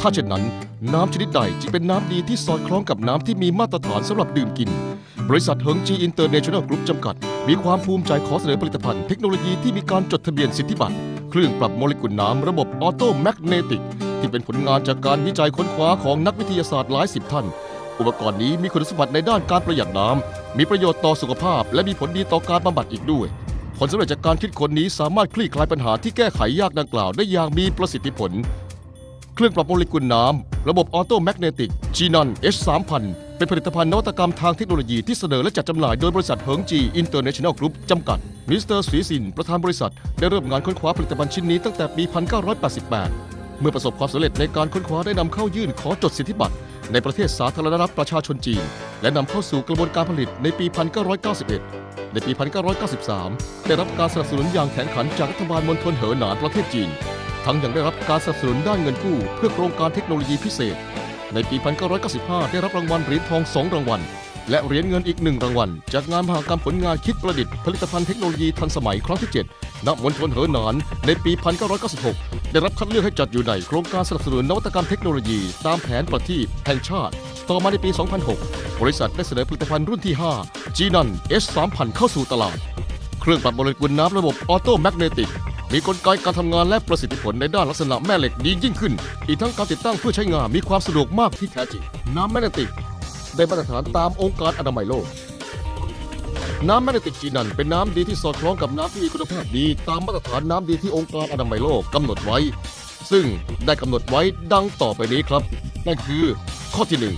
ถ้าเช่นนั้น น้ำชนิดใดจึงเป็นน้ำดีที่สอดคล้องกับน้ำที่มีมาตรฐานสำหรับดื่มกิน บริษัทเฮิงจีอินเตอร์เนชั่นแนลกรุ๊ปจำกัด มีความภูมิใจขอเสนอผลิตภัณฑ์เทคโนโลยีที่มีการจดทะเบียนสิทธิบัตรเครื่องปรับโมเลกุลน้ำระบบออโตแมกเนติก ที่เป็นผลงานจากการวิจัยค้นคว้าของนักวิทยาศาสตร์หลายสิบท่าน อุปกรณ์นี้มีคุณสมบัติในด้านการประหยัดน้ำมีประโยชน์ต่อสุขภาพ และมีผลดีต่อการบำบัดอีกด้วย ผลสำเร็จจากการคิดค้นนี้สามารถคลี่คลายปัญหาที่แก้ไขยากดังกล่าวได้อย่างมีประสิทธิผล เครื่องปรับโมเลกุลน้ำ ระบบออโตแมกเนติกจีนอน H3000 เป็นผลิตภัณฑ์นวัตกรรมทางเทคโนโลยีที่เสนอและจัดจำหน่ายโดยบริษัทเฮิงจีอินเตอร์เนชั่นแนลกรุ๊ปจำกัด มิสเตอร์สีสิน ประธานบริษัท ได้เริ่มงานค้นคว้าผลิตภัณฑ์ชิ้นนี้ตั้งแต่ปี 1988 เมื่อประสบความสำเร็จในการค้นคว้าได้นำเข้ายื่นขอจดสิทธิบัตรในประเทศสาธารณรัฐประชาชนจีน และนำเข้าสู่กระบวนการผลิตในปี 1991 ในปี 1993 ได้รับการสนับสนุนอย่างแข็งขันจากรัฐบาลมณฑลเหอหนานประเทศจีน ทั้งยังได้รับการสนับสนุนด้านเงินกู้ เพื่อโครงการเทคโนโลยีพิเศษ ในปี 1995 ได้รับรางวัลเหรียญทอง 2 รางวัล และเหรียญเงินอีกหนึ่งรางวัล จากงานมหกรรมผลงานคิดประดิษฐ์ผลิตภัณฑ์เทคโนโลยีทันสมัยครั้งที่ 7 ณ มณฑลเหอหนาน ในปี 1996 ได้รับคัดเลือกให้จัดอยู่ในโครงการสนับสนุนนวัตกรรมเทคโนโลยี ตามแผนประทีปแห่งชาติ ต่อมาในปี 2006 บริษัทได้เสนอผลิตภัณฑ์รุ่นที่ 5 g n o n S3000 เข้าสู่ตลาด เครื่องปรับโมเลกุลน้ำระบบออโตแมกเนติก มีกลไกการทำงานและประสิทธิผลในด้านลักษณะแม่เหล็กดียิ่งขึ้น อีกทั้งการติดตั้งเพื่อใช้งานมีความสะดวกมากที่แท้จริง น้ำแมกเนติก ได้มาตรฐานตามองค์การอนามัยโลก น้ำแมกเนติกจีนันเป็นน้ำดีที่สอดคล้องกับน้ำที่มีคุณภาพดี ตามมาตรฐานน้ำดีที่องค์การอนามัยโลกกำหนดไว้ ซึ่งได้กำหนดไว้ดังต่อไปนี้ครับ นั่นคือข้อที่หนึ่ง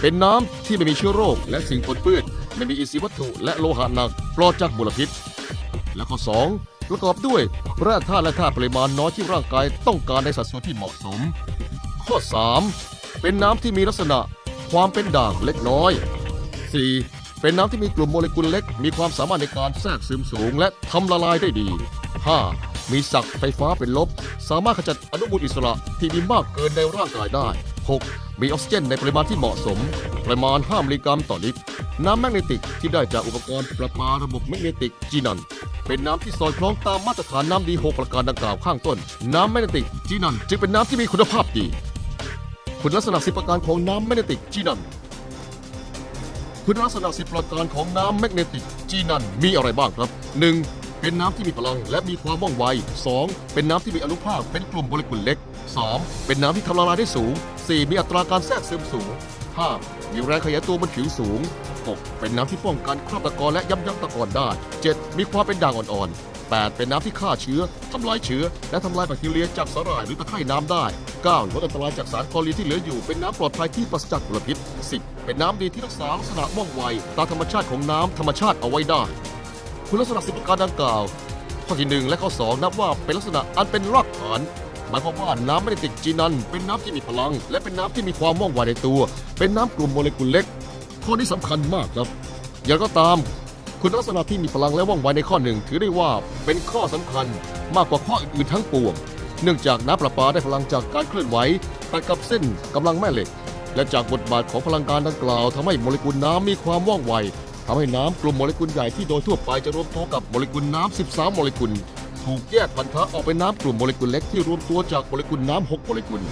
เป็นน้ำที่ไม่มีเชื้อโรค และสิ่งปนเปื้อน ไม่มีอินทรีย์วัตถุและโลหะหนักปลอดจากมลพิษ และข้อ 2 ประกอบด้วยแร่ธาตุและธาตุปริมาณน้อยที่ร่างกายต้องการในสัดส่วนที่เหมาะสม ข้อ 3 เป็นน้ำที่มีลักษณะความเป็นด่างเล็กน้อย 4. เป็นน้ำที่มีกลุ่มโมเลกุลเล็ก มีความสามารถในการแทรกซึมสูง และทำละลายได้ดี 5. มีศักย์ไฟฟ้าเป็นลบ สามารถขจัดอนุมูลอิสระที่มีมากเกินในร่างกายได้ 6. มีออกซิเจนในปริมาณที่เหมาะสม ประมาณ 5 มิลลิกรัมต่อลิตร น้ำแมกเนติกที่ได้จากอุปกรณ์ประปาระบบแมกเนติกจีนัน เป็นน้ำที่สอดคล้องตามมาตรฐานน้ำดี 6 ประการดังกล่าวข้างต้น น้ำแมกเนติกจีนันจึงเป็นน้ำที่มีคุณภาพดี คุณลักษณะสิบประการของน้ำแมกเนติกจีนันคุณลักษณะสิบประการของน้ำแมกเนติกจีนันมีอะไรบ้างครับ 1. เป็นน้ำที่มีพลังและมีความว่องไว 2. เป็นน้ำที่มีอนุภาคเป็นกลุ่มโมเลกุลเล็ก 3. เป็นน้ำที่ทำละลายได้สูง 4. มีอัตราการแทรกซึมสูง 5. มีแรงขยายตัวบนผิวสูง 6. เป็นน้ำที่ป้องกันคราบตะกอนและยับยั้งตะกอนได้ 7. มีความเป็นด่างอ่อนๆ 8. เป็นน้ำที่ฆ่าเชื้อทำลายเชื้อ และทำลายแบคทีเรียจากสาหร่ายหรือตะไคร่น้ำได้ 9. ลดอันตรายจากสารคลอรีนที่เหลืออยู่เป็นน้ำปลอดภัยที่ปราศจากมลพิษ 10. เป็นน้ำดีที่รักษาลักษณะว่องไวตามธรรมชาติของน้ำธรรมชาติเอาไว้ได้ คุณลักษณะสิบประการดังกล่าว ข้อที่หนึ่งและข้อสองนับว่าเป็นลักษณะอันเป็นรากฐาน หมายความว่าน้ำไม่ได้ติดจีนัน เป็นน้ำที่มีพลัง และเป็นน้ำที่มีความว่องไวในตัว เป็นน้ำกลุ่มโมเลกุลเล็ก ข้อนี้สำคัญมากครับ อย่างไรก็ตาม คุณลักษณะที่มีพลังและว่องไวในข้อหนึ่งถือได้ว่าเป็นข้อสำคัญมากกว่าข้ออื่นๆทั้งปวง เนื่องจากน้ำประปาได้พลังจากการเคลื่อนไหวตัดกับเส้นกำลังแม่เหล็ก และจากบทบาทของพลังงานดังกล่าวทำให้โมเลกุลน้ำมีความว่องไวทำให้น้ำกลุ่มโมเลกุลใหญ่ที่โดยทั่วไปจะรวมตัวกับโมเลกุลน้ำ 13 โมเลกุล ถูกแยกพันธะออกเป็นน้ำกลุ่มโมเลกุลเล็กที่รวมตัวจากโมเลกุลน้ำ6โมเลกุล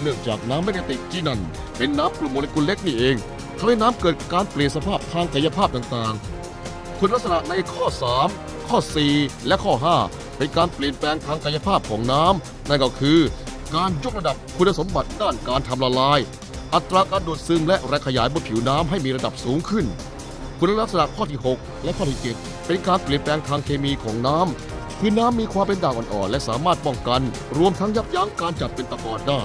เนื่องจากน้ำแมกเนติกจีนันเป็นน้ำกลุ่มโมเลกุลเล็กนี่เองทำให้น้ำเกิดการเปลี่ยนสภาพทางกายภาพต่างๆ คุณลักษณะในข้อ 3 ข้อ 4 และข้อ 5 เป็นการเปลี่ยนแปลงทางกายภาพของน้ำนั่นก็คือ การยกระดับคุณสมบัติด้านการทำละลาย อัตราการดูดซึมและแรงขยายบนผิวน้ำให้มีระดับสูงขึ้น คุณลักษณะข้อที่ 6 และข้อที่ 7 เป็นการเปลี่ยนแปลงทางเคมีของน้ำ คือน้ำมีความเป็นด่างอ่อนๆและสามารถป้องกัน รวมทั้งยับยั้งการจับเป็นตะกอนได้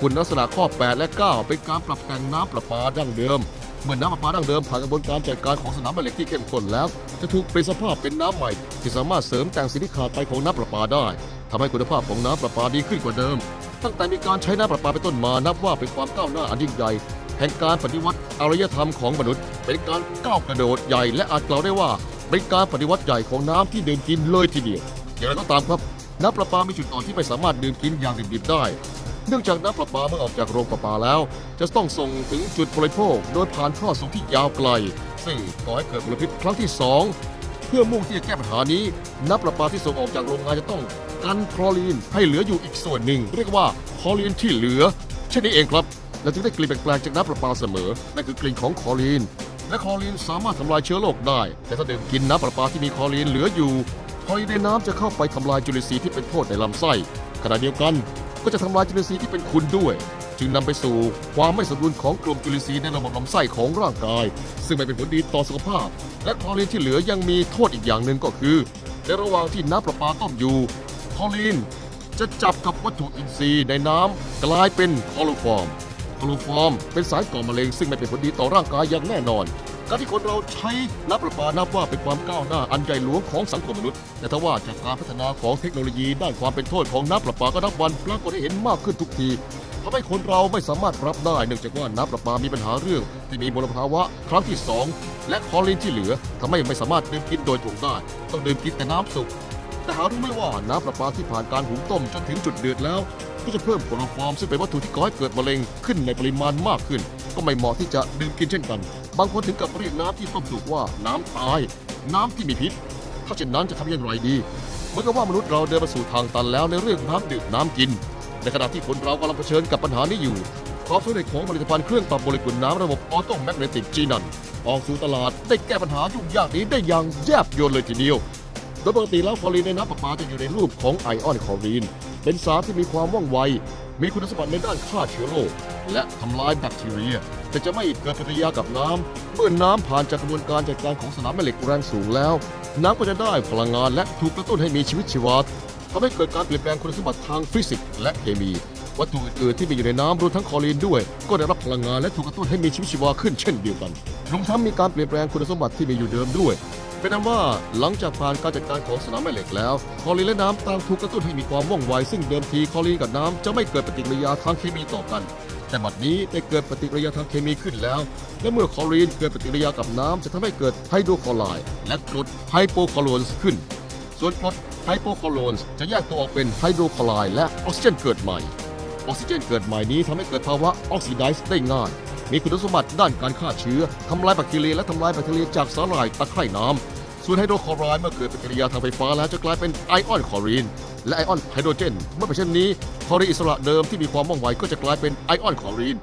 คุณลักษณะข้อ 8 และ 9 เป็นการปรับแต่งน้ำประปาดั้งเดิม เมื่อน้ำประปาดั้งเดิมผ่านกระบวนการจัดการของสนามแม่เหล็กที่เข้มข้นแล้ว จะถูกเปลี่ยนสภาพเป็นน้ำใหม่ ที่สามารถเสริมแต่งสิ่งที่ขาดไปของน้ำประปาได้ทำให้คุณภาพของน้ำประปาดีขึ้นกว่าเดิม ตั้งแต่มีการใช้น้ำประปาเป็นต้นมานับว่าเป็นความก้าวหน้าอันยิ่งใหญ่แห่งการปฏิวัติอารยธรรมของมนุษย์ เป็นการก้าวกระโดดใหญ่และอาจกล่าวได้ว่า เป็นการปฏิวัติใหญ่ของน้ำที่ดื่มกินเลยทีเดียว อย่างไรก็ตามครับ น้ำประปามีจุดอ่อนที่ไม่สามารถดื่มกินอย่างดิบๆได้ เนื่องจากน้ำประปาเมื่อออกจากโรงประปาแล้ว จะต้องส่งถึงจุดบริโภค โดยผ่านท่อส่งที่ยาวไกล ซึ่งก่อให้เกิดมลพิษครั้งที่สองเพื่อมุ่งที่จะแก้ปัญหานี้ น้ำประปาที่ส่งออกจากโรงงานจะต้องกันคลอรีนให้เหลืออยู่อีกส่วนหนึ่ง เรียกว่าคลอรีนที่เหลือ เช่นนี้เองครับเราจึงได้กลิ่นแปลกๆจากน้ำประปาเสมอนั่นคือกลิ่นของคลอรีน และคลอรีนสามารถทำลายเชื้อโรคได้ แต่ถ้าดื่มกินน้ำประปาที่มีคลอรีนเหลืออยู่คลอรีนในน้ำจะเข้าไปทำลายจุลินทรีย์ที่เป็นโทษในลำไส้ขณะเดียวกันก็จะทำลายจุลินทรีย์ที่เป็นคุณด้วย จึงนำไปสู่ความไม่สมดุลของกลุ่มจุลินทรีย์ในระบบลำไส้ของร่างกาย ซึ่งไม่เป็นผลดีต่อสุขภาพ และคลอรีนที่เหลือยังมีโทษอีกอย่างหนึ่งก็คือ ในระหว่างที่น้ำประปาต้มอยู่คลอรีนจะจับกับวัตถุอินทรีย์ในน้ำกลายเป็นคลอโรฟอร์ม คลอโรฟอร์มเป็นสารก่อมะเร็งซึ่งไม่เป็นผลดีต่อร่างกายอย่างแน่นอน การที่คนเราใช้น้ำประปานับว่าเป็นความก้าวหน้าอันใหญ่หลวงของสังคมมนุษย์ แต่ถ้าว่าจากการพัฒนาของเทคโนโลยีด้านความเป็นโทษของน้ำประปาก็นับวันปรากฏให้เห็นมากขึ้นทุกทีทำให้คนเราไม่สามารถรับได้เนื่องจากว่าน้ำประปามีปัญหาเรื่อง ที่มีมลภาวะครั้งที่สองและคลอรีนที่เหลือทำให้ไม่สามารถดื่มกินโดยตรงได้ต้องดื่มกินแต่น้ำสุกแต่หารู้ไหมว่าน้ำประปาที่ผ่านการหุงต้มจนถึงจุดเดือดแล้ว ก็จะเพิ่มโคลอฟอร์มซึ่งเป็นวัตถุที่ก่อให้เกิดมะเร็งขึ้นในปริมาณมากขึ้น ก็ไม่เหมาะที่จะดื่มกินเช่นกัน บางคนถึงกับเรียกน้ำที่ต้มสุกว่าน้ำตาย น้ำที่มีพิษ ถ้าเช่นนั้นจะทำอย่างไรดีเหมือนกับว่ามนุษย์เราเดินมาสู่ทางตันแล้วในเรื่องน้ำดื่มน้ำกิน ในขณะที่คนเรากำลังเผชิญกับปัญหานี้อยู่ความสำเร็จของผลิตภัณฑ์เครื่องปรับโมเลกุลน้ำระบบออโตแมกเนติกจีนันออกสู่ตลาดได้แก้ปัญหายุ่งยากนี้ได้อย่างแยบยลเลยทีเดียว โดยปกติแล้วคลอรีนในน้ำประปาจะอยู่ในรูปของไอออนคลอรีน เป็นสารที่มีความว่องไว มีคุณสมบัติในด้านฆ่าเชื้อโรคและทำลายแบคทีเรีย แต่จะไม่เกิดปฏิกิริยากับน้ำ เมื่อน้ำผ่านจากกระบวนการจัดการของสนามแม่เหล็กแรงสูงแล้ว น้ำก็จะได้พลังงานและถูกกระตุ้นให้มีชีวิตชีวาทำให้เกิดการเปลี่ยนแปลงคุณสมบัติทางฟิสิกส์และเคมี วัตถุอื่นๆที่มีอยู่ในน้ำรวมทั้งคอรีนด้วย ก็ได้รับพลังงานและถูกกระตุ้นให้มีชีวิตชีวาขึ้นเช่นเดียวกันรวมทั้งมีการเปลี่ยนแปลงคุณสมบัติที่มีอยู่เดิมด้วย เป็นนั้นว่าหลังจากผ่านการจัดการของสนามแม่เหล็กแล้วคลอรีนและน้ำต่างถูกกระตุ้นให้มีความว่องไว ซึ่งเดิมทีคลอรีนกับน้ำจะไม่เกิดปฏิกิริยาทางเคมีต่อกัน แต่บัดนี้ได้เกิดปฏิกิริยาทางเคมีขึ้นแล้ว และเมื่อคลอรีนเกิดปฏิกิริยากับน้ำจะทำให้เกิดไฮโดรคลอไรด์และกรดไฮโปคลอโรนส์ขึ้น ส่วนกรดไฮโปคลอโรนส์จะแยกตัวออกเป็นไฮโดรคลอไรด์และออกซิเจนเกิดใหม่ ออกซิเจนเกิดใหม่นี้ทำให้เกิดภาวะออกซิไดซ์ได้ง่าย มีคุณสมบัติด้านการฆ่าเชื้อทำลายแบคทีเรียและทำลายแบคทีเรียจากสาหร่ายตะไคร่น้ำส่วนไฮโดรคลอไรด์เมื่อเกิดปฏิกิริยาทางไฟฟ้าแล้วจะกลายเป็นไอออนคลอรีน และไอออนไฮโดรเจน เมื่อเป็นเช่นนี้คลอรีนอิสระเดิมที่มีความว่องไวก็จะกลายเป็นไอออนคลอรีน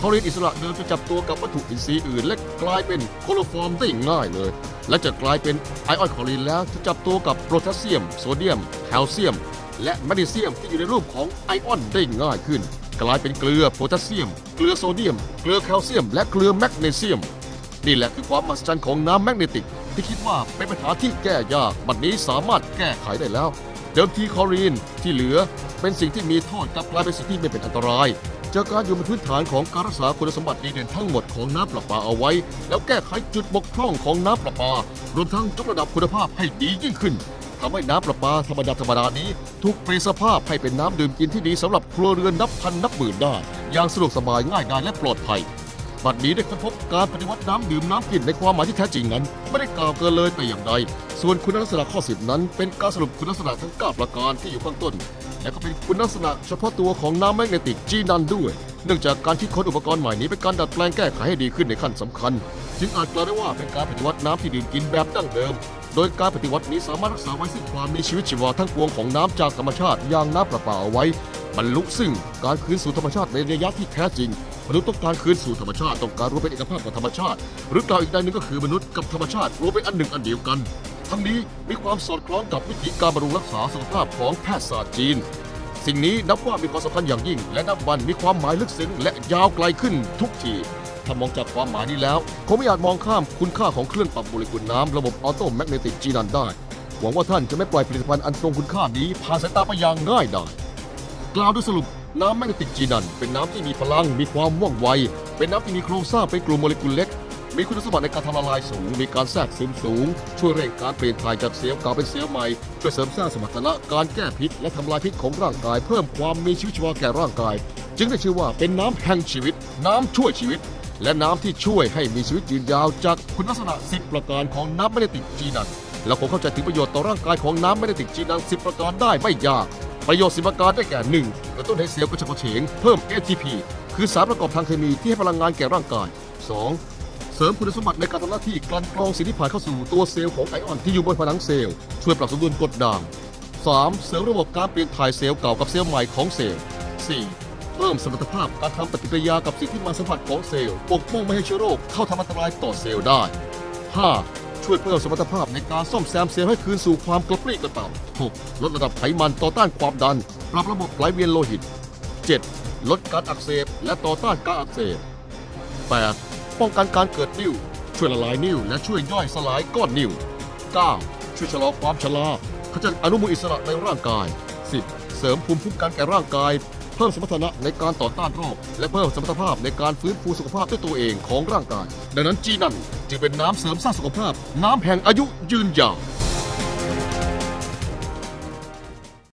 คลอรีนอิสระเดิมจะจับตัวกับวัตถุอินทรีย์อื่น และกลายเป็นโคโลฟอร์มได้ง่ายเลย และจะกลายเป็นไอออนคลอรีนแล้วจะจับตัวกับโพแทสเซียม โซเดียม แคลเซียม และแมกนีเซียมที่อยู่ในรูปของไอออนได้ง่ายขึ้น กลายเป็นเกลือโพแทสเซียม เกลือโซเดียม เกลือแคลเซียม และเกลือแมกนีเซียม นี่แหละคือความมหัศจรรย์ของน้ำแมกเนติก ที่คิดว่าเป็นปัญหาที่แก้ยากบัดนี้สามารถแก้ไขได้แล้ว เดิมทีคอรีนที่เหลือเป็นสิ่งที่มีโทษกลับกลายเป็นสิ่งที่ไม่เป็นอันตรายจากการอยู่บนพื้นฐานของการรักษาคุณสมบัติดีเด่นทั้งหมดของน้ำประปาเอาไว้ แล้วแก้ไขจุดบกพร่องของน้ำประปารวมทั้งยกระดับคุณภาพให้ดียิ่งขึ้น ทำให้น้ำประปาธรรมดาธรรมดานี้ถูกเปลี่ยนสภาพให้เป็นน้ำดื่มกินที่ดีสำหรับครัวเรือนนับพันนับหมื่นได้ อย่างสะดวกสบายง่ายดายและปลอดภัยบัดนี้ได้ค้นพบการปฏิวัติน้ำดื่มน้ำกินในความหมายที่แท้จริงนั้น ไม่ได้กล่าวเกินเลยแต่อย่างใด ส่วนคุณลักษณะข้อสิบนั้น เป็นการสรุปคุณลักษณะทั้ง9ประการที่อยู่ข้างต้น และก็เป็นคุณลักษณะเฉพาะตัวของน้ำแมกเนติกจีนันด้วย เนื่องจากการคิดค้นอุปกรณ์ใหม่นี้เป็นการดัดแปลงแก้ไขให้ดีขึ้นในขั้นสำคัญ จึงอาจกล่าวได้ว่าเป็นการปฏิวัติน้ำที่ดื่มกินแบบดั้งเดิม โดยการปฏิวัตินี้สามารถรักษาไว้ซึ่งความมีชีวิตชีวาทั้งปวงของน้ำจากธรรมชาติอย่างน้ำประปาเอาไว้ บรรลุซึ่งการคืนสู่ธรรมชาติในระยะที่แท้จริงมนุษย์ต้องการคืนสู่ธรรมชาติต้องการรวมเป็นเอกภาพกับธรรมชาติ หรือกล่าวอีกในหนึ่งก็คือมนุษย์กับธรรมชาติรวมเป็นอันหนึ่งอันเดียวกัน ทั้งนี้มีความสอดคล้องกับวิธีการบำรุงรักษาสุขภาพของแพทยศาสตร์จีน สิ่งนี้นับว่ามีความสำคัญอย่างยิ่ง และนับวันมีความหมายลึกซึ้งและยาวไกลขึ้นทุกที ถ้ามองจากความหมายนี้แล้วคงไม่อาจมองข้ามคุณค่าของเครื่องปรับโมเลกุลน้ำระบบออโตแมกเนติกจีนันได้ หวังว่าท่านจะไม่ปล่อยผลิตภัณฑ์อันทรงคุณค่านี้ผ่านสายตาไปอย่างง่ายดายกล่าวโดยสรุปน้ำแมกเนติกจีนันเป็นน้ำที่มีพลังมีความว่องไว เป็นน้ำที่มีโครงสร้างเป็นกลุ่มโมเลกุลเล็ก มีคุณสมบัติในการทำละลายสูง มีการแทรกซึมสูง ช่วยเร่งการเปลี่ยนถ่ายจากเซลล์เก่าเป็นเซลล์ใหม่ช่วยเสริมสร้างสมรรถนะการแก้พิษ และทำลายพิษของร่างกาย เพิ่มความมีชีวิตชีวาแก่ร่างกาย จึงได้ชื่อว่าเป็นน้ำแห่งชีวิต น้ำช่วยชีวิต และน้ำที่ช่วยให้มีชีวิตยืนยาวจากคุณลักษณะ 10 ประการของน้ำแมกเนติกจีนันเราคงเข้าใจถึงประโยชน์ต่อร่างกายของน้ำแมกเนติกจีนัน10 ประการได้ไม่ยาก ประโยชน์สิบประการได้แก่หนึ่งกระตุ้นให้เซลล์กระฉับกระเฉงเพิ่ม ATP คือสารประกอบทางเคมีที่ให้พลังงานแก่ร่างกาย 2. เสริมคุณสมบัติในการทำหน้าที่กลั่นกรองสิ่งที่ผ่านเข้าสู่ตัวเซลล์ของไอออนที่อยู่บนผนังเซลล์ช่วยปรับสมดุลกรดด่าง 3. เสริมระบบการเปลี่ยนถ่ายเซลล์เก่ากับเซลล์ใหม่ของเซลล์ 4. เพิ่มสมรรถภาพการทำปฏิกิริยากับสิ่งที่มาสัมผัสของเซลล์ปกป้องไม่ให้เชื้อโรคเข้าทำอันตรายต่อเซลล์ได้ 5. ช่วยเพิ่มสมรรถภาพในการซ่อมแซมเซลล์ให้คืนสู่ความกระปรี้กระเป๋า 6. ลดระดับไขมันต่อต้านความดัน ปรับระบบไหลเวียนโลหิต 7. ลดการอักเสบและต่อต้านการอักเสบ 8. ป้องกันการเกิดนิ่วช่วยละลายนิ่วและช่วยย่อยสลายก้อนนิ่ว 9. ช่วยชะลอความชราขจัดอนุมูลอิสระในร่างกาย 10. เสริมภูมิคุ้มกันแก่ร่างกาย พิ่มสมรรถนะในการต่อต้านโรค และเพิ่มสมรรถภาพในการฟื้นฟูสุขภาพด้วยตัวเองของร่างกาย ดังนั้นจีนันจึงเป็นน้ำเสริมสร้างสุขภาพ น้ำแห่งอายุยืนยาว